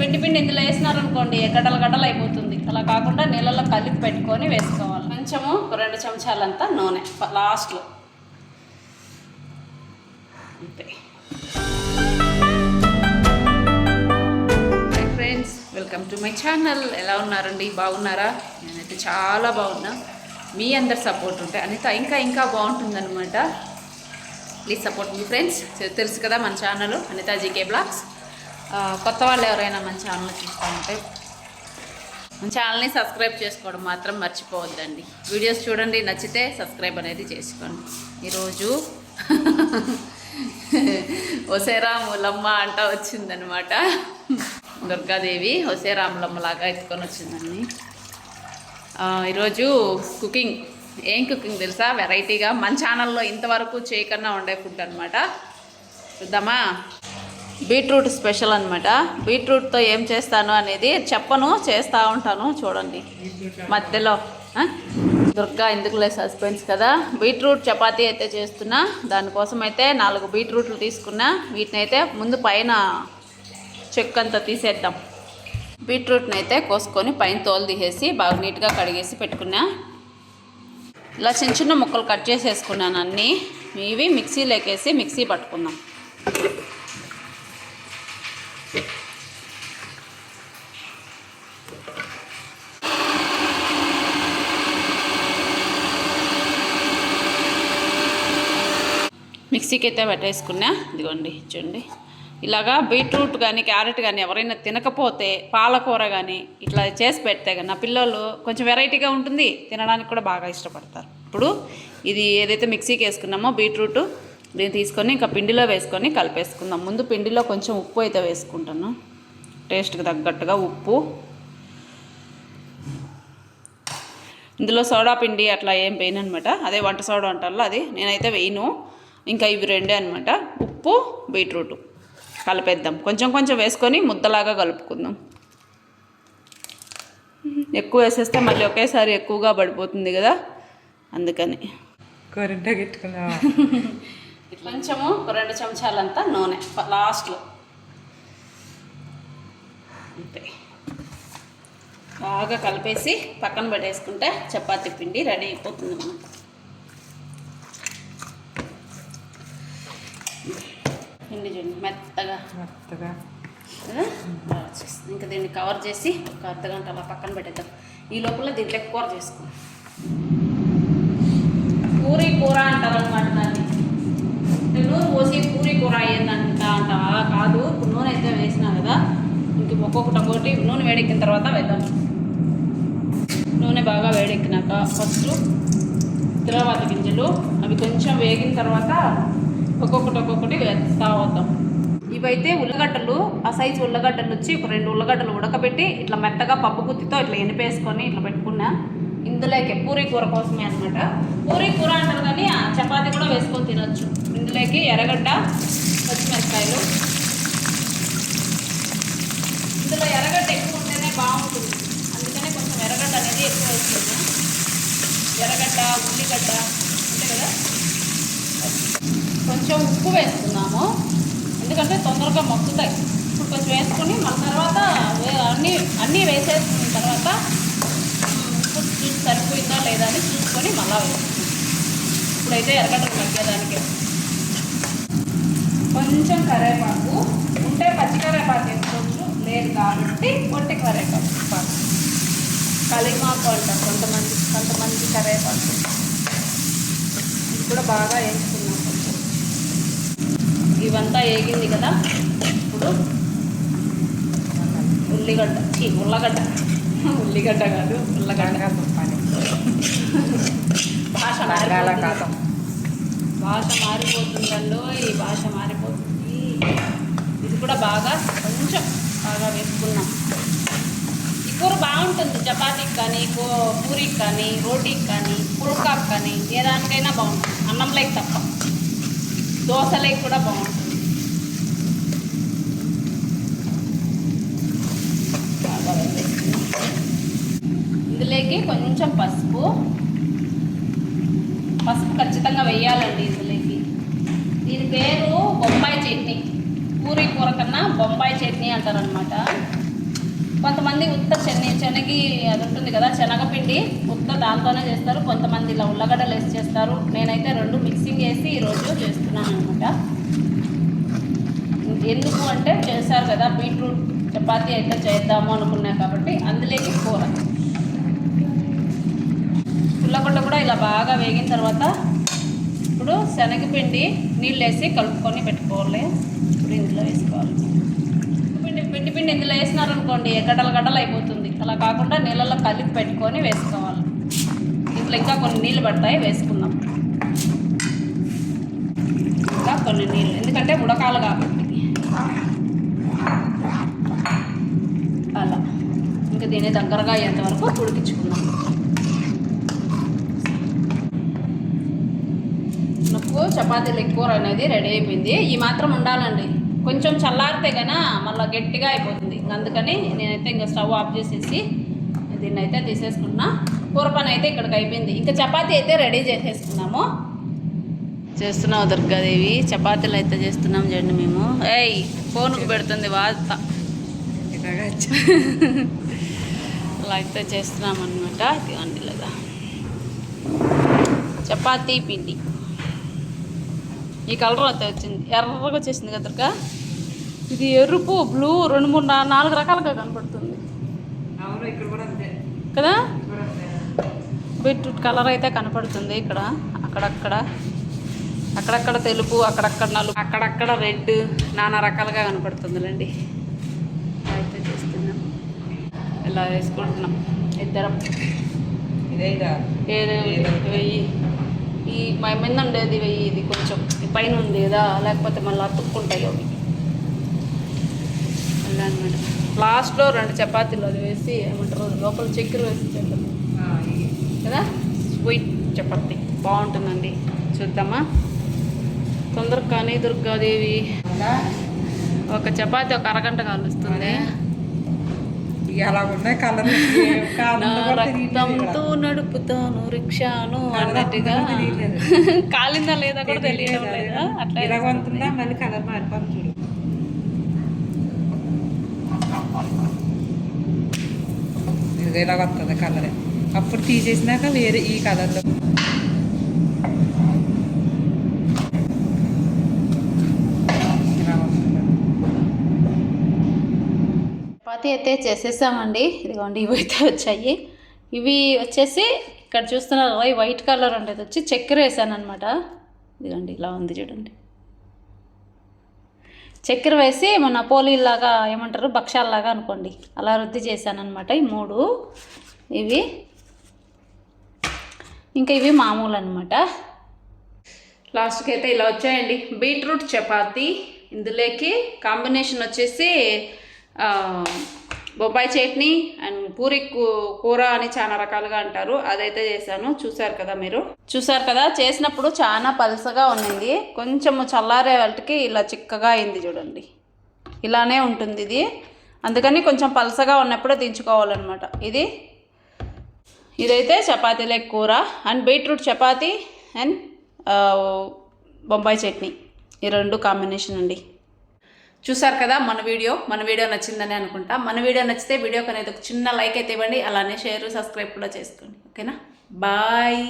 పిండి పిండి ఇందులో వేసినారనుకోండి గడ్డలు గడ్డలు అయిపోతుంది. అలా కాకుండా నీళ్ళలో కలిపి పెట్టుకొని వేసుకోవాలి. కొంచెము ఒక రెండు చెంచాలంతా నూనె లాస్ట్లో అంతే. Hi friends welcome to my channel ఎలా ఉన్నారండి? బాగున్నారా? నేనైతే చాలా బాగున్నా. మీ అందరి సపోర్ట్ ఉంటే అనిత ఇంకా ఇంకా బాగుంటుందన్నమాట. ప్లీజ్ సపోర్ట్ మీ ఫ్రెండ్స్ తెలుసు కదా మన ఛానల్ అనితా జీకే బ్లాగ్స్ కొత్త వాళ్ళు ఎవరైనా మన ఛానల్ చూస్తూ ఉంటే మన ఛానల్ని సబ్స్క్రైబ్ చేసుకోవడం మాత్రం మర్చిపోవద్దండి. వీడియోస్ చూడండి నచ్చితే సబ్స్క్రైబ్ అనేది చేసుకోండి. ఈరోజు ఒసేరా ములమ్మ అంట వచ్చిందనమాట దుర్గాదేవి ఒసేరాములమ్మ లాగా ఎత్తుకొని వచ్చిందండి. ఈరోజు కుకింగ్ ఏం కుకింగ్ తెలుసా? వెరైటీగా మన ఛానల్లో ఇంతవరకు చేయకన్నా ఉండే ఫుడ్ అనమాట చూద్దామా? బీట్రూట్ స్పెషల్ అనమాట బీట్రూట్తో ఏం చేస్తాను అనేది చెప్పను చేస్తూ ఉంటాను చూడండి. మధ్యలో దుర్గా దుర్గా ఎందుకులే సస్పెన్స్ కదా. బీట్రూట్ చపాతీ అయితే చేస్తున్నా. దానికోసం అయితే నాలుగు బీట్రూట్లు తీసుకున్నా. వీటిని అయితే ముందు పైన చెక్క అంతా తీసేద్దాం. బీట్రూట్ని అయితే కోసుకొని పైన తోలు తీసేసి బాగా నీట్గా కడిగేసి పెట్టుకున్నా. ఇలా చిన్న చిన్న ముక్కలు కట్ చేసేసుకున్నాను అన్నీ. ఇవి మిక్సీలోకేసి మిక్సీ పట్టుకుందాం. మిక్సీకి అయితే పెట్టేసుకున్నా. ఇదిగోండి చూడండి. ఇలాగా బీట్రూట్ కానీ క్యారెట్ కానీ ఎవరైనా తినకపోతే పాలకూర కానీ ఇట్లా చేసి పెడితే కానీ నా పిల్లలు కొంచెం వెరైటీగా ఉంటుంది. తినడానికి కూడా బాగా ఇష్టపడతారు. ఇప్పుడు ఇది ఏదైతే మిక్సీకి వేసుకున్నామో బీట్రూట్ దీన్ని తీసుకొని ఇంకా పిండిలో వేసుకొని కలిపేసుకుందాం. ముందు పిండిలో కొంచెం ఉప్పు అయితే వేసుకుంటాను. టేస్ట్కి తగ్గట్టుగా ఉప్పు. ఇందులో సోడా పిండి అట్లా ఏం వేయను అనమాట అదే వంట సోడా అంటారు అది. నేనైతే వేయను. ఇంకా ఇవి రెండే అనమాట ఉప్పు బీట్రూట్ కలిపేద్దాం. కొంచెం కొంచెం వేసుకొని ముద్దలాగా కలుపుకుందాం. ఎక్కువ వేసేస్తే మళ్ళీ ఒకేసారి ఎక్కువగా పడిపోతుంది కదా? అందుకని. కూరంట పెట్టుకున్నావా? కొంచెము రెండు చెంచాలంతా నూనె లాస్ట్లో. అంతే. బాగా కలిపేసి పక్కన పెట్టేసుకుంటే చపాతీ పిండి రెడీ అయిపోతుంది మనకు పిండి చూడండి మెత్తగా ఇంకా దీన్ని కవర్ చేసి ఒక అర్ధ గంట అలా పక్కన పెట్టేద్దాం. ఈ లోపల దీంట్లో కూర చేసుకో. పూరి కూర అంటారు అనమాట దాన్ని నూనె పోసి పూరి కూర అయ్యిందంట అంటావా కాదు. ఇప్పుడు నూనె అయితే వేసినా కదా. ఇంక ఒక్కొక్కటి ఒక్కొక్కటి నూనె వేడెక్కిన తర్వాత వేద్దాం. నూనె బాగా వేడెక్కినాక ఫస్ట్ తిరవాత గింజలు. అవి కొంచెం వేగిన తర్వాత ఒక్కొక్కటి ఒక్కొక్కటి వేస్తా వద్దాం. ఇవైతే ఉల్లగడ్డలు ఆ సైజు ఉల్లగడ్డలు వచ్చి ఒక రెండు ఉల్లగడ్డలు ఉడకబెట్టి ఇట్లా మెత్తగా పప్పు గుత్తితో ఇట్లా ఎనిపేసుకొని ఇట్లా పెట్టుకున్నా. ఇందులోకి పూరీ కూర కోసమే అనమాట పూరీ కూర అంటారు కానీ ఆ చపాతీ కూడా వేసుకొని తినొచ్చు. ఇందులోకి ఎర్రగడ్డ పచ్చిమిరపకాయలు. ఇందులో ఎర్రగడ్డ ఎక్కువ ఉంటేనే బాగుంటుంది. అందుకనే కొంచెం ఎర్రగడ్డ అనేది ఎక్కువ వేసుకోవచ్చు ఎర్రగడ్డ ఉల్లిగడ్డ అంతే కదా? కొంచెం ఉప్పు వేసుకున్నాము ఎందుకంటే తొందరగా మొక్కుతాయి ఇప్పుడు కొంచెం వేసుకొని మన తర్వాత వే- అన్నీ అన్నీ వేసేసుకున్న తర్వాత మ్, చూసి సరిపోయిందా లేదా అని చూసుకొని మళ్ళా వేసుకుంటాం ఇప్పుడైతే ఎర్రగడ్డలు మగ్గేదానికి. కొంచెం కరేపాకు ఉంటే పచ్చి కరేపాకు వేసుకోవచ్చు లేదు కాబట్టి పొట్టి కరేపాకు కలిమాకు అంటారు కొంతమంది కొంతమంది కరేపాకు ఇది కూడా బాగా వేసుకుంటాం ఇవంతా వేగింది కదా. ఇప్పుడు ఉల్లిగడ్డ చీ ఉల్లగడ్డ. ఉల్లిగడ్డ కాదు ఉల్లగడ్డ. కాదు భాష మారిపోతుంది. భాష మారిపోతుందో ఈ భాష మారిపోతుంది. ఇది కూడా బాగా కొంచెం బాగా వేసుకున్నాం. ఈ కూర బాగుంటుంది. చపాతీకి కానీ కూ పూరికి కానీ రోటీకి కానీ పుల్కాకి కానీ ఏ దానికైనా బాగుంటుంది. అన్నంలోకి తప్ప. దోశలకి కూడా బాగుంటుంది బాగా వేసుకున్నాం. ఇందులోకి కొంచెం పసుపు. పసుపు ఖచ్చితంగా వేయాలండి ఇందులోకి. దీని పేరు బొంబాయి చట్నీ. పూరి కూర కన్నా బొంబాయి చట్నీ అంటారనమాట కొంతమంది ఉత్త శని శనగి అది ఉంటుంది కదా శనగపిండి ఉత్త దాంతోనే చేస్తారు. కొంతమంది ఇలా ఉల్లగడ్డలు వేసి చేస్తారు. నేనైతే రెండు మిక్సింగ్ వేసి ఈరోజు చేస్తున్నాను అనమాట ఎందుకు అంటే చేశారు కదా బీట్రూట్ చపాతీ అయితే చేద్దాము అనుకున్నా కాబట్టి అందులోకి కూర. ఉల్లగడ్డ కూడా ఇలా బాగా వేగిన తర్వాత ఇప్పుడు శనగపిండి నీళ్ళు వేసి కలుపుకొని పెట్టుకోవాలి. ఇప్పుడు ఇందులో వేసుకోవాలి. పిండి పిండి పిండి ఇందులో వేసినారనుకోండి గడ్డలు గడ్డలు అయిపోతుంది. అలా కాకుండా నీళ్ళలో కలిపి పెట్టుకొని వేసుకోవాలి. ఇంట్లో ఇంకా కొన్ని నీళ్ళు పడతాయి వేసుకుందాం. ఇంకా కొన్ని నీళ్ళు. ఎందుకంటే ఉడకాలి కాబట్టి. అలా. ఇంకా దీని దగ్గరగా అయ్యేంత వరకు ఉడికించుకుందాం. నాకు చపాతీలు ఎక్కువ అనేది రెడీ అయిపోయింది. ఈ మాత్రం ఉండాలండి. కొంచెం చల్లారితే గనా మళ్ళీ గట్టిగా అయిపోతుంది. అందుకని నేనైతే ఇంకా స్టవ్ ఆఫ్ చేసేసి దీన్ని అయితే తీసేసుకున్నా. కూర పని అయితే ఇక్కడికి అయిపోయింది. ఇంకా చపాతీ అయితే రెడీ చేసేసుకున్నాము. చేస్తున్నావు దుర్గాదేవి. చపాతీలు అయితే చేస్తున్నాం చూడండి మేము. ఏయ్ ఫోన్కు పెడుతుంది వాత అలా అయితే చేస్తున్నాం అనమాట ఇదిగోండి ఇలాగా. చపాతీ పిండి. ఈ కలర్ అయితే వచ్చింది. ఎర్రగా వచ్చేసింది కదా ఇది ఎరుపు బ్లూ రెండు మూడు నాలుగు రకాలుగా కనపడుతుంది. కదా? బీట్రూట్ కలర్ అయితే కనపడుతుంది ఇక్కడ. అక్కడక్కడ. అక్కడక్కడ తెలుపు అక్కడక్కడ నలుపు అక్కడక్కడ రెడ్ నానా రకాలుగా కనపడుతుందిలేండి. అయితే చేస్తున్నాం. ఇలా వేసుకుంటున్నాం. ఇద్దరం. ఇదే ఇదా? ఏదో వెయ్యి. ఈ మా మీద ఉండేది వెయ్యి ఇది కొంచెం. పైన ఉంది కదా లేకపోతే మళ్ళీ అతుక్కుంటాయి అవి. అలా అనమాట లాస్ట్లో రెండు చపాతీలు అది వేసి ఏమంటారు లోపల చక్కెర వేసి ఇవి. కదా? స్వీట్ చపాతీ. బాగుంటుందండి. చూద్దామా? తొందరగా కానీ దుర్గాదేవి ఒక చపాతీ ఒక అరగంట కాలుస్తుంది. అలా ఉన్నాయి కలర్ రక్తంతో నడుపుతాను రిక్షాను అన్నట్టుగా. కాలిందా లేదా కూడా తెలియడం లేదా? అట్లా ఇలా ఉంటుందా మళ్ళీ కలర్ మారిపోతుంది చూడు. ఇది ఇలా వస్తుంది కలర్. అప్పుడు తీసేసినాక వేరే ఈ కలర్లో ఇలా వస్తుంది చపాతీ అయితే చేసేసామండి. ఇదిగోండి ఇవి అయితే వచ్చాయి. ఇవి వచ్చేసి ఇక్కడ చూస్తున్నారు ఈ వైట్ కలర్ ఉండేది వచ్చి చక్కెర వేసాను అనమాట ఇదిగోండి ఇలా ఉంది చూడండి. చక్కెర వేసి మన పోలీలాగా ఏమంటారు భక్షాలలాగా అనుకోండి. అలా రుద్ది చేశానమాట ఈ మూడు. ఇవి ఇంకా ఇవి మామూలు అనమాట లాస్ట్కి అయితే ఇలా వచ్చాయండి. బీట్రూట్ చపాతీ. ఇందులోకి కాంబినేషన్ వచ్చేసి బొబ్బాయి చట్నీ అండ్ పూరి కూ- కూర అని చాలా రకాలుగా అంటారు. అదైతే చేశాను. చూసారు కదా మీరు? చూసారు కదా? చేసినప్పుడు చాలా పలసగా ఉన్నింది. కొంచెము చల్లారే వాళ్ళకి ఇలా చిక్కగా అయింది చూడండి. ఇలానే ఉంటుంది ఇది. అందుకని కొంచెం పలసగా ఉన్నప్పుడే దించుకోవాలన్నమాట. ఇది. ఇదైతే చపాతీలే కూర and beetroot chapati and Bombay chutney. ఈ రెండు కాంబినేషన్ అండి. చూసారు కదా మన వీడియో? మన వీడియో నచ్చిందని అనుకుంటా. మన వీడియో నచ్చితే వీడియోకి అనేది ఒక చిన్న లైక్ అయితే ఇవ్వండి. అలానే షేర్ సబ్స్క్రైబ్ కూడా చేసుకోండి. ఓకేనా? బాయ్.